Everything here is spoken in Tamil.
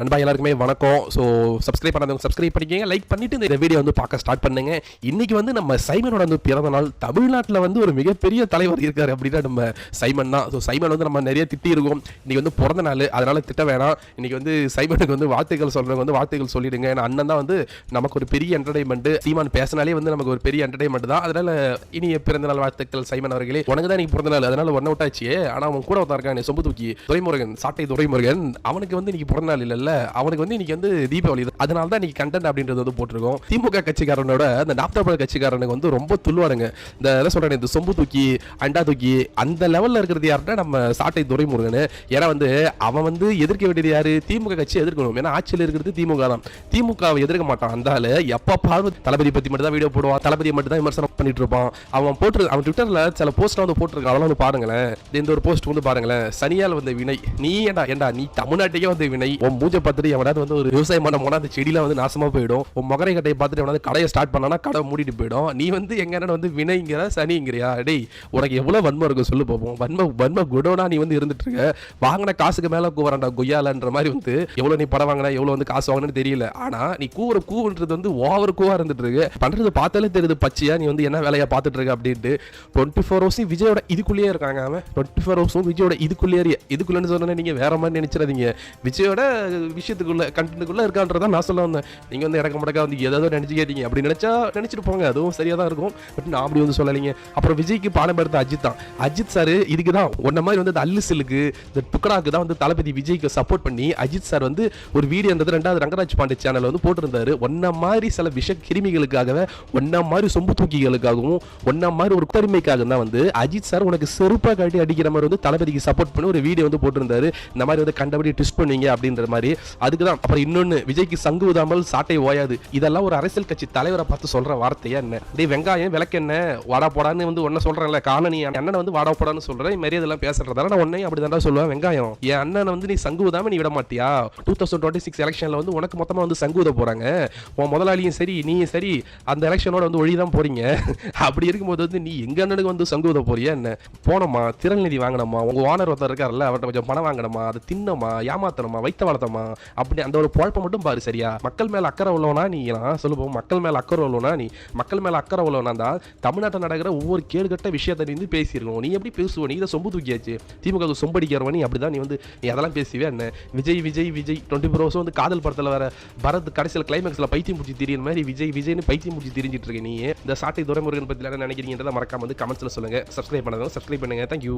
நண்பா எல்லாருக்குமே வணக்கம். ஸோ சப்ஸ்கிரைப் பண்ணாதவங்க சப்ஸ்கிரைப் பண்ணிக்கங்க லைக் பண்ணிட்டு இந்த வீடியோ வந்து பார்க்க ஸ்டார்ட் பண்ணுங்க. இன்னைக்கு வந்து நம்ம சைமனோட வந்து பிறந்த நாள். தமிழ்நாட்டில் வந்து ஒரு மிகப்பெரிய தலைவர் இருக்காரு அப்படின்னா நம்ம சைமன் தான். ஸோ சைமன் வந்து நம்ம நிறைய திட்டி இருக்கோம். இன்னைக்கு வந்து பிறந்த நாள். அதனால திட்ட வேணாம். இன்னைக்கு வந்து சைமனுக்கு வந்து வார்த்தைகள் சொல்றவங்க வந்து வார்த்தைகள் சொல்லிடுங்க. ஏன்னா அண்ணன் தான் வந்து நமக்கு ஒரு பெரிய என்டர்டைன்மெண்ட் சீமான் பேசினாலே வந்து நமக்கு ஒரு பெரிய என்டர்டைன்மெண்ட் தான். அதனால இனிய பிறந்த நாள் வாழ்த்துக்கள் சைமன் அவர்களே. உனக்கு தான் இன்னைக்கு பிறந்த நாள். அதனால ஒன்ன விட்டாச்சு ஆனால் அவன் கூட ஒருத்தன் இருக்கான் சொம்பு தூக்கி. துரைமுருகன் சாட்டை துரைமுருகன். அவனுக்கு வந்து இன்னைக்கு பிறந்த நாள் இருக்கார்ல அவனுக்கு வந்து இன்னைக்கு வந்து தீபாவளி தான். அதனால தான் இன்னைக்கு கண்டென்ட் அப்படின்றது வந்து போட்டிருக்கோம். திமுக கட்சிக்காரனோட அந்த நாப்தாபட கட்சிக்காரனுக்கு வந்து ரொம்ப துள்ளுவாருங்க இந்த என்ன சொல்றேன் இந்த சொம்பு தூக்கி அண்டா தூக்கி அந்த லெவல்ல இருக்கிறது யாருன்னா நம்ம சாட்டை துரைமுருகன். ஏன்னா வந்து அவன் வந்து எதிர்க்க வேண்டியது யாரு? திமுக கட்சி எதிர்க்கணும். ஏன்னா ஆட்சியில் இருக்கிறது திமுக தான். திமுகவை எதிர்க்க மாட்டான். அந்த ஆளு எப்ப பாரு தளபதி பத்தி மட்டும் தான் வீடியோ போடுவான். தளபதியை மட்டும் தான் விமர்சனம் பண்ணிட்டு இருப்பான். அவன் போட்டு அவன் ட்விட்டர்ல சில போஸ்ட்லாம் வந்து போட்டிருக்கான். அதெல்லாம் வந்து பாருங்களேன். இந்த ஒரு போஸ்ட் வந்து பாருங்களேன். சனியால் வந்த வினை. நீ ஏண்டா ஏண்டா நீ தமிழ்நாட்டுக்கே வந்து வினை. உன் மூஞ்ச பார்த்துட்டு எவனாவது வந்து ஒரு விவசாயம் பண்ண போனா அந்த செடியில வந்து நாசமா போயிடும். உன் முகரை கட்டையை பார்த்துட்டு எவனாவது கடையை ஸ்டார்ட் பண்ணானா கடை மூடிட்டு போயிடும். நீ வந்து எங்க வந்து வினைங்கிற சனிங்கிறியா? டேய் உனக்கு எவ்வளவு வன்மம் இருக்கும் சொல்லு பார்ப்போம் வன்ம வன்ம குடோனா நீ வந்து இருந்துட்டு இருக்க. வாங்கின காசுக்கு மேல கூவரண்டா கொய்யாலன்ற மாதிரி வந்து எவ்வளவு நீ படம் வாங்கின எவ்வளவு வந்து காசு வாங்கினு தெரியல. ஆனா நீ கூவுற கூவுன்றது வந்து ஓவர் கூவா இருந்துட்டு இருக்கு. பண்றது பார்த்தாலே தெரியுது பச்சையா நீ வந்து என்ன வேலையா பார்த்துட்டு இருக்க அப்படின்ட்டு. டுவெண்ட்டி ஃபோர் ஹவர்ஸும் விஜயோட இதுக்குள்ளேயே இருக்காங்க அவன். டுவெண்ட்டி ஃபோர் ஹவர்ஸும் விஜயோட இதுக்குள்ளேயே இதுக்குள்ளேன்னு சொன்னா நீங்க வேற மாதிரி நினைச்சிடாதீங்க. விஜயோட விஷயத்துக்குள்ள கண்டென்ட்டுக்குள்ள இருக்கான்றதான் நான் சொல்ல வந்தேன். நீங்க வந்து இறக்க மடக்கா வந்து ஏதாவது நினைச்சு கேட்டீங்க. அப்படி நினைச்சா நினைச்சிட்டு போங்க அதுவும் சரியா தான் இருக்கும். பட் நான் அப்படி வந்து சொல்லலைங்க. அப்புறம் விஜய்க்கு பாடம் எடுத்த அஜித் தான். அஜித் சார் இதுக்கு தான் ஒன்ன மாதிரி வந்து அல்லு சிலுக்கு இந்த புக்கடாக்கு தான் வந்து தளபதி விஜய்க்கு சப்போர்ட் பண்ணி அஜித் சார் வந்து ஒரு வீடியோன்றது ரெண்டாவது ரங்கராஜ் பாண்டே சேனல் வந்து போட்டிருந்தாரு. ஒன்ன மாதிரி சில விஷ கிருமிகளுக்காகவே ஒன்ன மாதிரி சொம்பு தூக்கிகளுக்காகவும் ஒன்ன மாதிரி ஒரு கருமைக்காக தான் வந்து அஜித் சார் உனக்கு செருப்பாக காட்டி அடிக்கிற மாதிரி வந்து தளபதிக்கு சப்போர்ட் பண்ணி ஒரு வீடியோ வந்து போட்டிருந்தாரு. இந்த மாதிரி வந்து கண்டபடி ட்விஸ்ட் பண்ணுவீங்க அப்படின்ற மாதிரி அதுக்கு தான் அப்புறம் இன்னொன்று விஜய்க்கு சங்கு உதாமல் சாட்டை ஓயாது. இதெல்லாம் ஒரு அரசியல் கட்சி தலைவரை பார்த்து சொல்ற வார்த்தையா என்ன? டே வெங்காயம் விளக்கெண்ண வாடா போடான்னு வந்து ஒன்ன சொல்றேன்ல காலனி அண்ணனை. வந்து வாடா போடான்னு சொல்றேன் மாரி இதெல்லாம் பேசுறதால நான் உன்னையும் அப்படி தான் சொல்லுவேன் வெங்காயம். என் அண்ணனை வந்து நீ சங்கு ஊதாம நீ விட மாட்டியா? டூ தௌசண்ட் டுவெண்ட்டி சிக்ஸ் எலெக்ஷன்ல வந்து உனக்கு மொத்தமா வந்து சங்கு உத போறாங்க. உன் முதலாளியும் சரி நீயும் சரி அந்த எலெக்ஷனோட வந்து ஒழி தான் போறீங்க. அப்படி இருக்கும்போது வந்து நீ எங்க அண்ணனுக்கு வந்து சங்கு உத போறியா என்ன? போனோமா திறன் நிதி வாங்கினோமா? உங்க ஓனர் ஒருத்தர் இருக்கார்ல அவர்கிட்ட கொஞ்சம் பணம் வாங்கணுமா அதை தின்னமா? ஏமாத்தணுமா? வைத்த வளர்த்தமா? அப்படி அந்த ஒரு குழப்பம் மட்டும் பாரு சரியா. மக்கள் மேல அக்கறை உள்ளவனா நீ? சொல்லுவோம் மக்கள் மேல அக்கறை உள்ளவனா நீ? மக்கள் மேல அக்கறை உள்ளவனா தான் தமிழ்நாட்டில் நடக்கிற ஒவ்வொரு கேடுகட்ட விஷயத்தை நீ வந்து பேசியிருக்கணும். நீ எப்படி பேசுவ? நீ இதை சொம்பு தூக்கியாச்சு. திமுக சொம்படிக்கிறவன் நீ அப்படிதான் நீ வந்து நீ அதெல்லாம் பேசுவே என்ன? விஜய் விஜய் விஜய் டுவெண்ட்டி ஃபோர் ஹவர்ஸும் வந்து காதல் படத்தில் வர பரத் கடைசியில் கிளைமேக்ஸில் பைத்தியம் முடிச்சு திரியிற மாதிரி விஜய் விஜய்னு பைத்தியம் முடிச்சு திரிஞ்சிட்டு இருக்க நீ. இந்த சாட்டை துறைமுருகன் பற்றி என்ன நினைக்கிறீங்கன்றத மறக்காம வந்து கமெண்ட்ஸில் சொல்லுங்கள் சப்ஸ்கிரைப் பண்ணுங்க சப்ஸ்கிரைப் பண்ணுங்க. தேங்க்யூ